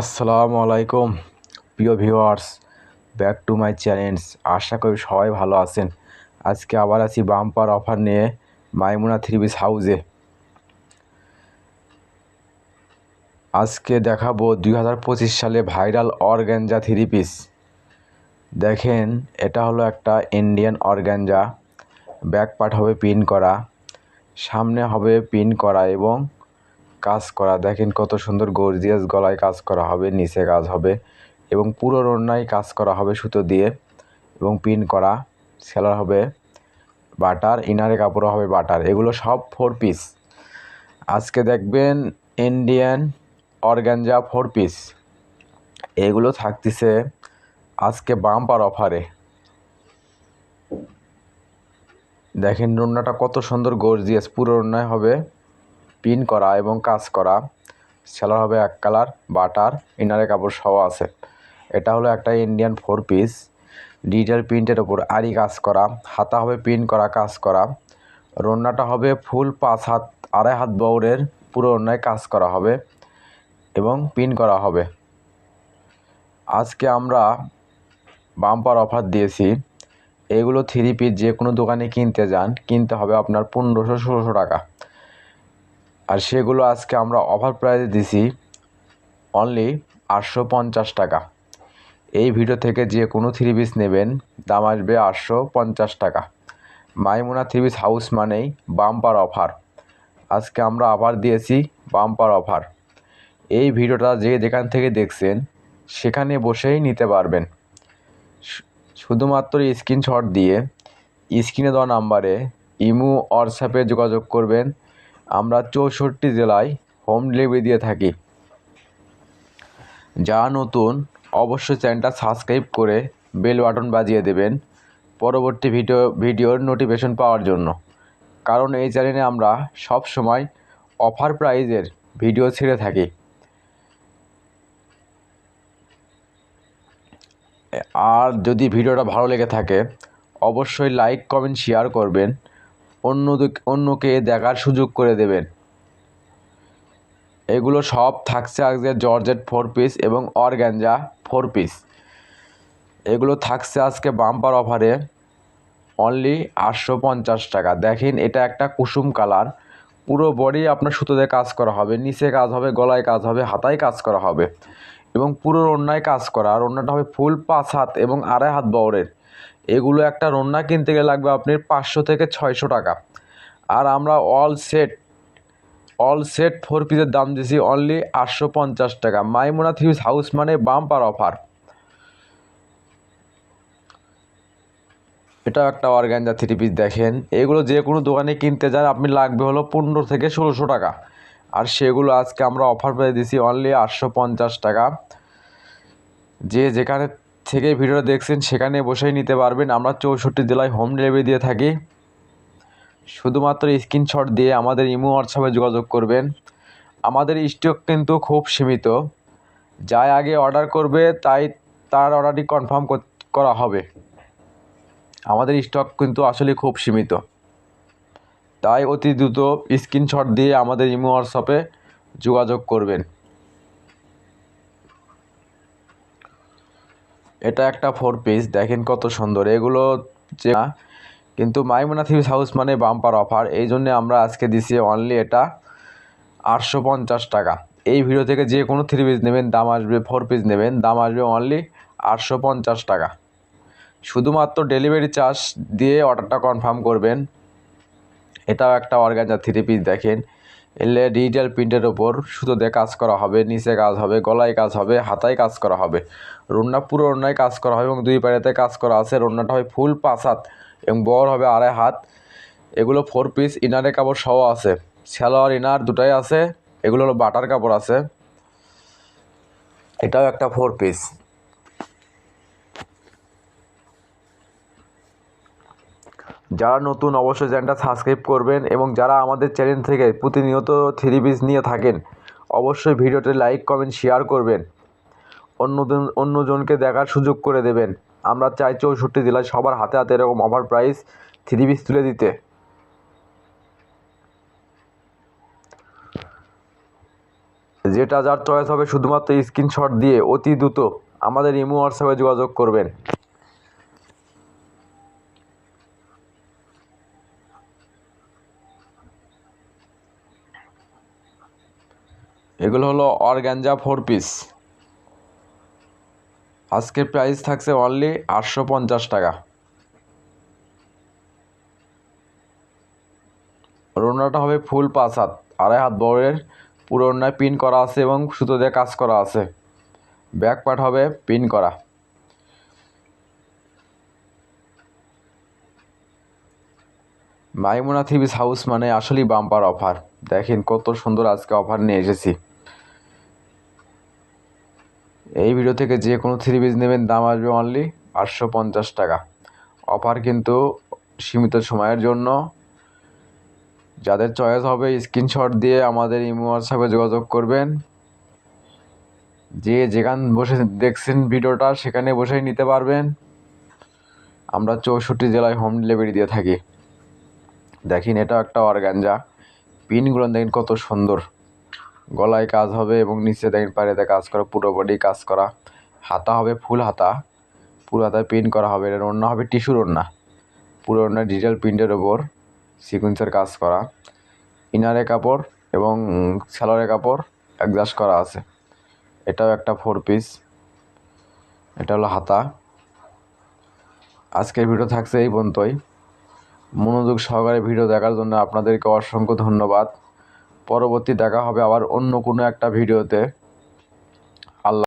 আসসালামু আলাইকুম। প্রিয় viewers, back to my channels আশা করি সবাই ভালো আছেন। আজকে আবার আছি বাম্পার অফার নিয়ে মাইমুনা থ্রি পিস হাউসে আজকে দেখাবো দুই হাজার পঁচিশ সালে ভাইরাল অর্গ্যাঞ্জা থ্রি পিস। দেখেন, এটা হলো একটা ইন্ডিয়ান অর্গ্যাঞ্জা। ব্যাক পার্ট হবে পিন করা, সামনে হবে পিন করা এবং কাজ করা। দেখেন কত সুন্দর গর্জিয়াস গলায় কাজ করা হবে, নিচে কাজ হবে এবং পুরো রন্নায় কাজ করা হবে সুতো দিয়ে এবং পিন করা, সেলার হবে বাটার ইনারে কাপড় হবে বাটার, এগুলো সব ফোর পিস আজকে দেখবেন ইন্ডিয়ান অর্গ্যাঞ্জা ফোর পিস এগুলো থাকতেছে আজকে বাম্পার অফারে দেখেন রন্নাটা কত সুন্দর গর্জিয়াস, পুরো রন্নায় হবে। পিন করা এবং কাজ করা। সেলার হবে এক কালার, বাটার ইনারে কাপড় সহ আছে। এটা হলো একটা ইন্ডিয়ান ফোর পিস ডিজিটাল প্রিন্টের ওপর আরি কাজ করা, হাতা হবে প্রিন্ট করা, কাজ করা। রন্নাটা হবে ফুল পাঁচ হাত, আড়াই হাত বউরের, পুরো অন্যায় কাজ করা হবে এবং পিন করা হবে। আজকে আমরা বাম্পার অফার দিয়েছি। এগুলো থ্রি পিস যে কোনো দোকানে কিনতে যান, কিনতে হবে আপনার পনেরোশো, ষোলোশো টাকা। আর সেগুলো আজকে আমরা অফার প্রাইসে দিছি অনলি আটশো পঞ্চাশ টাকা। এই ভিডিও থেকে যে কোনো থ্রি পিস নেবেন, দাম আসবে আটশো পঞ্চাশ টাকা। মাইমুনা থ্রি পিস হাউস মানেই বাম্পার অফার আজকে আমরা আবার দিয়েছি বাম্পার অফার এই ভিডিওটা যে যেখান থেকে দেখছেন, সেখানে বসেই নিতে পারবেন। শুধুমাত্র স্ক্রিনশট দিয়ে স্ক্রিনে দেওয়া নাম্বারে ইমু হোয়াটসঅ্যাপে যোগাযোগ করবেন। আমরা চৌষট্টি জেলায় হোম ডেলিভারি দিয়ে থাকি। যারা নতুন, অবশ্যই চ্যানেলটা সাবস্ক্রাইব করে বেল বাটন বাজিয়ে দেবেন পরবর্তী ভিডিও, ভিডিওর নোটিফিকেশন পাওয়ার জন্য। কারণ এই চ্যানেলে আমরা সব সময় অফার প্রাইজের ভিডিও ছেড়ে থাকি। আর যদি ভিডিওটা ভালো লেগে থাকে, অবশ্যই লাইক, কমেন্ট, শেয়ার করবেন। অন্য অন্যকে দেখার সুযোগ করে দেবেন। এগুলো সব থাকছে আজকে জর্জেট ফোর পিস এবং অরগ্যাঞ্জা ফোর পিস এগুলো থাকছে আজকে বাম্পার অফারে অনলি আটশো পঞ্চাশ টাকা। দেখেন, এটা একটা কুসুম কালার পুরো বডি আপনার সুতোতে কাজ করা হবে, নিচে কাজ হবে, গলায় কাজ হবে, হাতায় কাজ করা হবে। এবং পুরো রন্নায় কাজ করা, আর রন্নাটা হবে ফুল পাঁচ হাত এবং আড়াই হাত বহরের। এগুলো একটা রন্না কিনতে গেলে লাগবে আপনার পাঁচশো থেকে ছয়শো টাকা। আর আমরা all set all set four পিসের দাম দিয়েছি অনলি আটশো পঞ্চাশ টাকা। মাইমোনা থ্রি পিস হাউস মানে বাম্পার অফার এটাও একটা অর্গ্যাঞ্জা থ্রি পিস দেখেন। এগুলো যে কোনো দোকানে কিনতে যান, আপনি লাগবে হলো পনেরো থেকে ষোলোশো টাকা। আর সেগুলো আজকে আমরা অফার পেয়ে দিছি অনলি আটশো পঞ্চাশ টাকা। যে যেখানে থেকে ভিডিওটা দেখছেন, সেখানে বসেই নিতে পারবেন। আমরা চৌষট্টি জেলায় হোম ডেলিভারি দিয়ে থাকি। শুধুমাত্র স্ক্রিনশট দিয়ে আমাদের ইমো হোয়াটসঅ্যাপে যোগাযোগ করবেন। আমাদের স্টক কিন্তু খুব সীমিত। যাই আগে অর্ডার করবে, তাই তার অর্ডারটি কনফার্ম করা হবে। আমাদের স্টক কিন্তু আসলে খুব সীমিত। তাই অতি দ্রুত স্ক্রিনশট দিয়ে আমাদের ইমো হোয়াটসঅ্যাপে যোগাযোগ করবেন। এটা একটা ফোর পিস দেখেন কত সুন্দর। এগুলো যে কিন্তু মাইমোনা থ্রি হাউস মানে বাম্পার অফার। এই জন্যে আমরা আজকে দিছি অনলি এটা আটশো পঞ্চাশ টাকা। এই ভিডিও থেকে যে কোনো থ্রি পিস নেবেন, দাম আসবে ফোর পিস নেবেন, দাম আসবে অনলি আটশো পঞ্চাশ টাকা। শুধুমাত্র ডেলিভারি চার্জ দিয়ে অর্ডারটা কনফার্ম করবেন। এটাও একটা অর্গানজা থ্রি পিস দেখেন। এলে ডিজিটাল প্রিন্টের ওপর সুতো দিয়ে কাজ করা হবে, নিচে কাজ হবে, গলায় কাজ হবে, হাতায় কাজ করা হবে। রন্না পুরো রন্নায় কাজ করা হবে এবং দুই পাড়েতে কাজ করা আছে। রন্নাটা হয় ফুল পাঁচ হাত এবং বড় হবে আড়াই হাত। এগুলো ফোর পিস ইনারের কাপড় সহ আছে। স্যালোয়ার ইনার দুটাই আছে। এগুলো হলো বাটার কাপড় আছে। এটাও একটা ফোর পিস যারা নতুন অবশ্যই চ্যানেলটা সাবস্ক্রাইব করবেন এবং যারা আমাদের চ্যানেল থেকে প্রতিনিয়ত থ্রি পিস নিয়ে থাকেন, অবশ্যই ভিডিওতে লাইক, কমেন্ট, শেয়ার করবেন। অন্যজন, অন্যজনকে দেখার সুযোগ করে দেবেন। আমরা চাই চৌষট্টি জেলায় সবার হাতে হাতে এরকম অফার প্রাইস থ্রি পিস তুলে দিতে। যেটা যার চয়েস হবে শুধুমাত্র স্ক্রিনশট দিয়ে অতি দ্রুত আমাদের ইমো হোয়াটসঅ্যাপে যোগাযোগ করবেন। এগুলো হলো অর্গ্যাঞ্জা ফোর পিস। আজকের প্রাইস থাকছে অনলি আটশো পঞ্চাশ টাকা। রোনাটা হবে ফুল পাঁচ হাত, আড়াই হাত বড়ের। পুরো ওড়নায় পিন করা আছে এবং সুতো দিয়ে কাজ করা আছে। ব্যাক পার্ট হবে পিন করা। মাইমুনা থিবিস হাউস মানে আসলেই বাম্পার অফার দেখেন কত সুন্দর আজকে অফার নিয়ে এসেছি। এই ভিডিও থেকে যে কোনো থ্রি পিস নেবেন, দাম আসবে অনলি আটশো পঞ্চাশ টাকা। অফার কিন্তু সীমিত সময়ের জন্য। যাদের চয়েস হবে স্ক্রিনশট দিয়ে আমাদের ইমো হোয়াটসঅ্যাপে যোগাযোগ করবেন। যে যেখান বসে দেখছেন ভিডিওটা সেখানে বসেই নিতে পারবেন। আমরা চৌষট্টি জেলায় হোম ডেলিভারি দিয়ে থাকি। দেখেন, এটা একটা অর্গানজা পিনগুলো দেখেন কত সুন্দর। গলায় কাজ হবে এবং নিচে দেখেন পায়েতে কাজ করা, পুরো বডি কাজ করা। হাতা হবে ফুল হাতা, পুরো হাতায় পিন করা হবে। এর ওড়না হবে টিস্যুর ওড়না। পুরো ওড়না ডিজিটাল প্রিন্টের ওপর সিকুয়েন্সের কাজ করা। ইনারে কাপড় এবং স্যালোয়ারের কাপড় অ্যাডজাস্ট করা আছে। এটাও একটা ফোর পিস এটা হলো হাতা। আজকের ভিডিও থাকছে এই পর্যন্তই। মনোযোগ সহকারে ভিডিও দেখার জন্য আপনাদেরকে অসংখ্য ধন্যবাদ। পরবর্তী দেখা হবে আবার অন্য কোনো একটা ভিডিওতে।